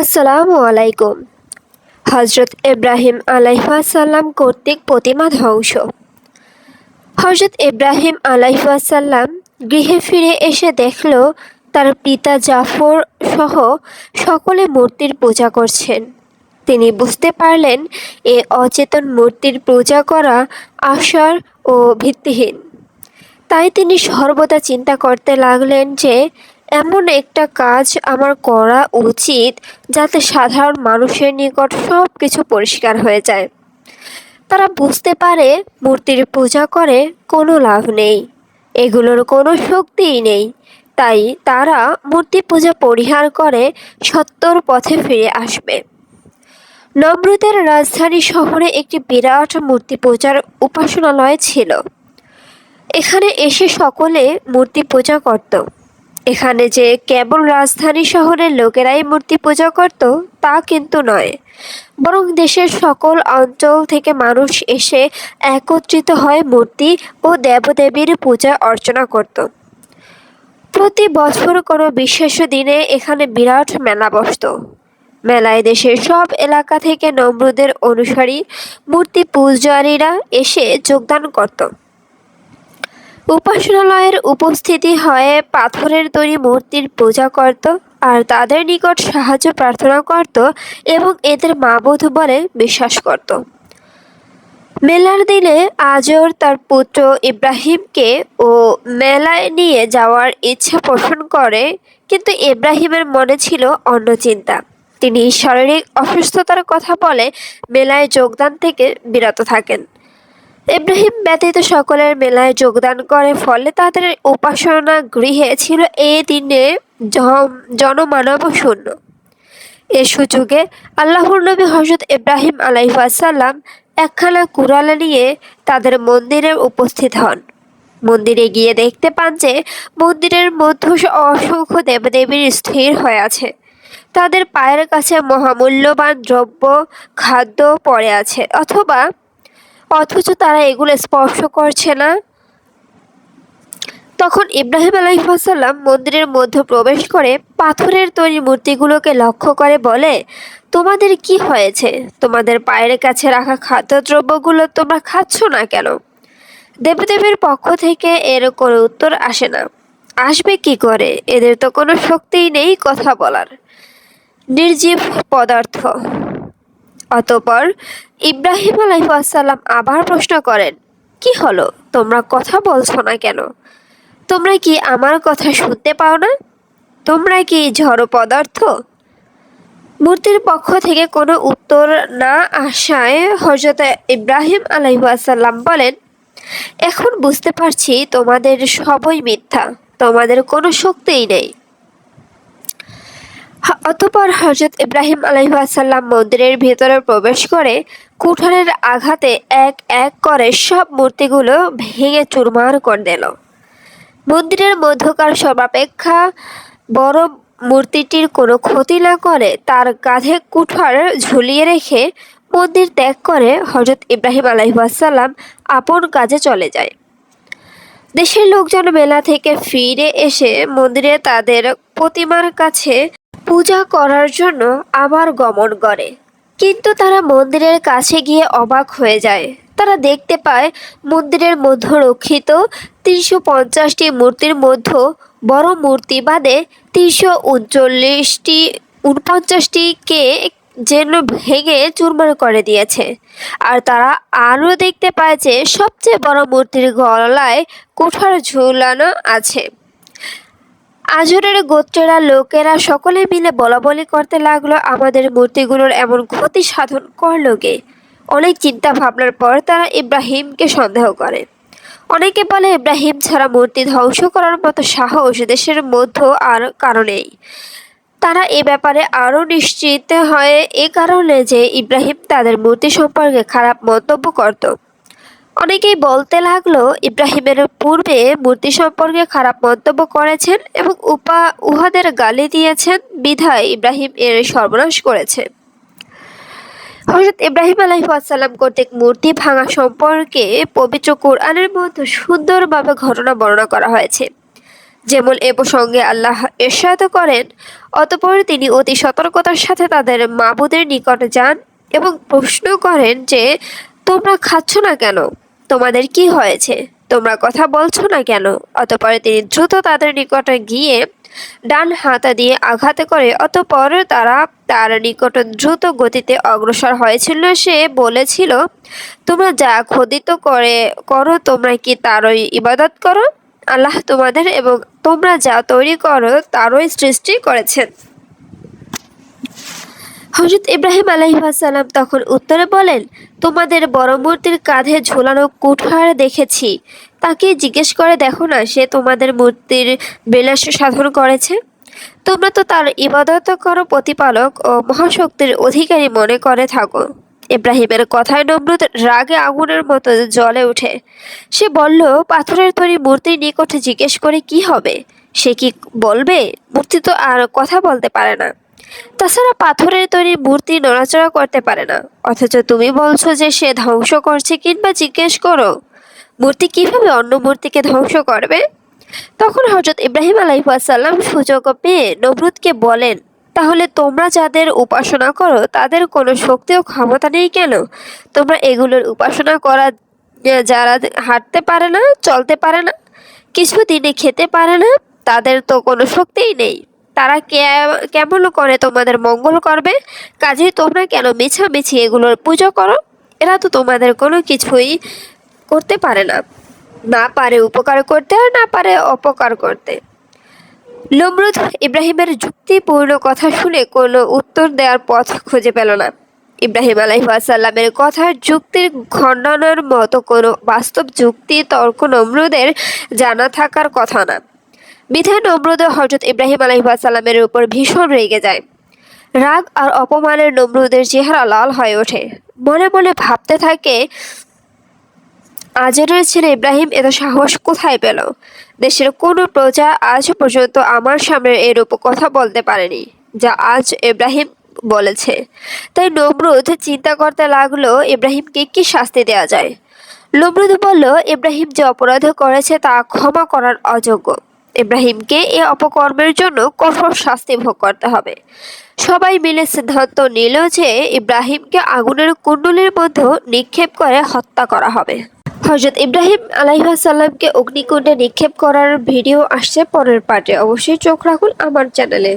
আসসালামু আলাইকুম। হজরত ইব্রাহিম আলাইহাসাল্লাম কর্তৃক প্রতিমা ধ্বংস। হজরত ইব্রাহিম আলাইহাসাল্লাম গৃহে ফিরে এসে দেখল তার পিতা জাফর সহ সকলে মূর্তির পূজা করছেন। তিনি বুঝতে পারলেন এ অচেতন মূর্তির পূজা করা আশার ও ভিত্তিহীন। তাই তিনি সর্বদা চিন্তা করতে লাগলেন যে এমন একটা কাজ আমার করা উচিত যাতে সাধারণ মানুষের নিকট সব কিছু পরিষ্কার হয়ে যায়। তারা বুঝতে পারে মূর্তির পূজা করে কোনো লাভ নেই, এগুলোর কোনো শক্তিই নেই। তাই তারা মূর্তি পূজা পরিহার করে সত্যর পথে ফিরে আসবে। নমরুদের রাজধানী শহরে একটি বিরাট মূর্তি পূজার উপাসনালয় ছিল। এখানে এসে সকলে মূর্তি পূজা করত। এখানে যে কেবল রাজধানী শহরের লোকেরাই মূর্তি পূজা করত, তা কিন্তু নয়। বরং দেশের সকল অঞ্চল থেকে মানুষ এসে একত্রিত হয় মূর্তি ও দেবদেবীর পূজা অর্চনা করত। প্রতি বছর কোনো বিশেষ দিনে এখানে বিরাট মেলা বসত। মেলায় দেশের সব এলাকা থেকে নমরুদের অনুসারী মূর্তি পূজারীরা এসে যোগদান করত। উপাসনালয়ের উপস্থিতি হয়ে পাথরের তৈরি মূর্তির পূজা করত আর তাদের নিকট সাহায্য প্রার্থনা করত এবং এদের মাবুধ বলে বিশ্বাস করত। মেলার দিনে আজর তার পুত্র ইব্রাহিমকে ও মেলায় নিয়ে যাওয়ার ইচ্ছা পোষণ করে, কিন্তু ইব্রাহিমের মনে ছিল অন্য চিন্তা। তিনি শারীরিক অসুস্থতার কথা বলে মেলায় যোগদান থেকে বিরত থাকেন। ইব্রাহিম ব্যতীত সকলের মেলায় যোগদান করে, ফলে তাদের উপাসনা গৃহে ছিল এ দিনে জনমানব শূন্য। এ সুযোগে আল্লাহর নবী হজরত ইব্রাহিম আলাইসাল্লাম একখানা কুড়ালে নিয়ে তাদের মন্দিরে উপস্থিত হন। মন্দিরে গিয়ে দেখতে পান যে, মন্দিরের মধ্যে অসংখ্য দেবদেবীর স্থির হয়ে আছে। তাদের পায়ের কাছে মহামূল্যবান দ্রব্য, খাদ্য পড়ে আছে, অথবা অথচ তারা এগুলো স্পর্শ করছে না। তখন ইব্রাহিম আলাইসাল্লাম মন্দিরের মধ্যে প্রবেশ করে পাথরের তৈরি মূর্তিগুলোকে লক্ষ্য করে বলে, তোমাদের কি হয়েছে? তোমাদের পায়ের কাছে রাখা খাদ্যদ্রব্যগুলো তোমরা খাচ্ছ না কেন? দেবদেবের পক্ষ থেকে এর কোনো উত্তর আসে না। আসবে কি করে? এদের তো কোনো শক্তিই নেই কথা বলার। নির্জীব পদার্থ অতপর ইব্রাহিম আলাইসাল্লাম আবার প্রশ্ন করেন, কি হলো? তোমরা কথা বলছো না কেন? তোমরা কি আমার কথা শুনতে পাও না? তোমরা কি ঝড় পদার্থ? মূর্তির পক্ষ থেকে কোনো উত্তর না আসায় হজরত ইব্রাহিম আলাইসাল্লাম বলেন, এখন বুঝতে পারছি তোমাদের সবই মিথ্যা, তোমাদের কোনো শক্তিই নেই। অতপর হজরত ইব্রাহিম আলহাসাল্লাম মন্দিরের ভেতরে প্রবেশ করে কুঠারের আঘাতে এক এক করে সব মূর্তিগুলো ভেঙে চুরমার করে দিল। মন্দিরের মধ্যকার সর্বাপেক্ষা বড় মূর্তিটির কোনো ক্ষতি না করে তার কাঁধে কুঠার ঝুলিয়ে রেখে মন্দির ত্যাগ করে হজরত ইব্রাহিম আলহাসাল্লাম আপন কাজে চলে যায়। দেশের লোকজন মেলা থেকে ফিরে এসে মন্দিরে তাদের প্রতিমার কাছে পূজা করার জন্য আবার গমন করে। কিন্তু তারা মন্দিরের কাছে গিয়ে অবাক হয়ে যায়। তারা দেখতে পায়, মন্দিরের মধ্যে রক্ষিত তিনশো পঞ্চাশটি মূর্তির মধ্যে বড় মূর্তি বাদে তিনশো উনচল্লিশটি উনপঞ্চাশটিকে যেন ভেঙে চুরমার করে দিয়েছে। আর তারা আরও দেখতে পায় যে সবচেয়ে বড় মূর্তির গলায় কোঠার ঝুলানো আছে। আজরের গোত্রেরা, লোকেরা সকলে মিলে বলা বলি করতে লাগল। আমাদের মূর্তিগুলোর এমন ক্ষতি সাধন করল গে অনেক চিন্তা ভাবনার পর তারা ইব্রাহিমকে সন্দেহ করে। অনেকে বলে, ইব্রাহিম ছাড়া মূর্তি ধ্বংস করার মতো সাহস দেশের মধ্যে আর কারণেই তারা এ ব্যাপারে আরও নিশ্চিত হয় এ কারণে যে ইব্রাহিম তাদের মূর্তি সম্পর্কে খারাপ মন্তব্য করত। অনেকেই বলতে লাগল, ইব্রাহিমের পূর্বে মূর্তি সম্পর্কে খারাপ মন্তব্য করেছেন এবং উপা উহাদের গালি দিয়েছেন বিধায় ইব্রাহিম এর সর্বনাশ করেছে। হজরত ইব্রাহিম আলাইসাল্লাম কর্তৃক মূর্তি ভাঙা সম্পর্কে পবিত্র কোরআনের মধ্যে সুন্দরভাবে ঘটনা বর্ণনা করা হয়েছে। যেমন এ প্রসঙ্গে আল্লাহ এরশাদ করেন, অতপর তিনি অতি সতর্কতার সাথে তাদের মাবুদের নিকট যান এবং প্রশ্ন করেন যে তোমরা খাচ্ছ না কেন? তোমাদের কি হয়েছে? তোমরা কথা বলছো না কেন? অতপরে তিনি দ্রুত তাদের নিকটে গিয়ে ডান হাতা দিয়ে আঘাত করে, অতপর তারা তার নিকট দ্রুত গতিতে অগ্রসর হয়েছিল। সে বলেছিল, তোমরা যা খোদিত করে, করো, তোমরা কি তারই ইবাদত করো? আল্লাহ তোমাদের এবং তোমরা যা তৈরি করো, তারই সৃষ্টি করেছেন। হজরত ইব্রাহিম আলহিহাসাল্লাম তখন উত্তরে বলেন, তোমাদের বড় মূর্তির কাঁধে ঝোলানো কুঠার দেখেছি। তাকে জিজ্ঞেস করে, দেখো না, সে তোমাদের মূর্তির বিলাস সাধন করেছে? তোমরা তো তার ইবাদত করো, প্রতিপালক ও মহাশক্তির অধিকারী মনে করে থাকো। ইব্রাহিমের কথায় নমরুদ রাগে আগুনের মতো জ্বলে ওঠে। সে বলল, পাথরের তৈরি মূর্তির নিকটে জিজ্ঞেস করে কি হবে? সে কি বলবে? মূর্তি তো আর কথা বলতে পারে না। তাছাড়া পাথরের তৈরি মূর্তি নড়াচড়া করতে পারে না। অথচ তুমি বলছো যে সে ধ্বংস করছে কিংবা জিজ্ঞেস করো, মূর্তি কীভাবে অন্য মূর্তিকে ধ্বংস করবে? তখন হজরত ইব্রাহিম আলাইসাল্লাম সুযোগ পেয়ে নমরুদকে বলেন, তাহলে তোমরা যাদের উপাসনা করো, তাদের কোনো শক্তি ও ক্ষমতা নেই কেন? তোমরা এগুলোর উপাসনা করা, যারা হাঁটতে পারে না, চলতে পারে না কিছু দিনে খেতে পারে না, তাদের তো কোনো শক্তিই নেই। তারা কেমন করে তোমাদের মঙ্গল করবে? কাজেই তোমরা কেন মিছামিছি এগুলোর পুজো করো? এরা তো তোমাদের কোনো কিছুই করতে পারে না। না পারে উপকার করতে আর না পারে অপকার করতে। নমরুদ ইব্রাহিমের যুক্তিপূর্ণ কথা শুনে কোনো উত্তর দেওয়ার পথ খুঁজে পেল না। ইব্রাহিম আলাইসাল্লামের কথার যুক্তির খণ্ডনের মতো কোনো বাস্তব যুক্তি তর্ক নমরুদের জানা থাকার কথা না। বিধায় নমরুদ হজরত ইব্রাহিম আলাইসাল্লামের উপর ভীষণ রেগে যায়। রাগ আর অপমানের নমরুদের চেহারা লাল হয়ে ওঠে। মনে মনে ভাবতে থাকে, আজরের ছেলে ইব্রাহিম এত সাহস কোথায় পেল? দেশের কোনো প্রজা আজ পর্যন্ত আমার সামনে এরূপ কথা বলতে পারেনি, যা আজ ইব্রাহিম বলেছে। তাই নমরুদ চিন্তা করতে লাগল, ইব্রাহিমকে কি শাস্তি দেওয়া যায়? নমরুদ বলল, ইব্রাহিম যে অপরাধ করেছে তা ক্ষমা করার অযোগ্য। ইব্রাহিমকে এ অপকর্মের জন্য কঠোর শাস্তি ভোগ করতে হবে। সবাই মিলে সিদ্ধান্ত নিল যে ইব্রাহিমকে আগুনের কুণ্ডলীর মধ্যে নিক্ষেপ করে হত্যা করা হবে। হজরত ইব্রাহিম আলাইহাসাল্লামকে অগ্নিকুণ্ডে নিক্ষেপ করার ভিডিও আসছে পরের পার্টে। অবশ্যই চোখ রাখুন আমার চ্যানেলে।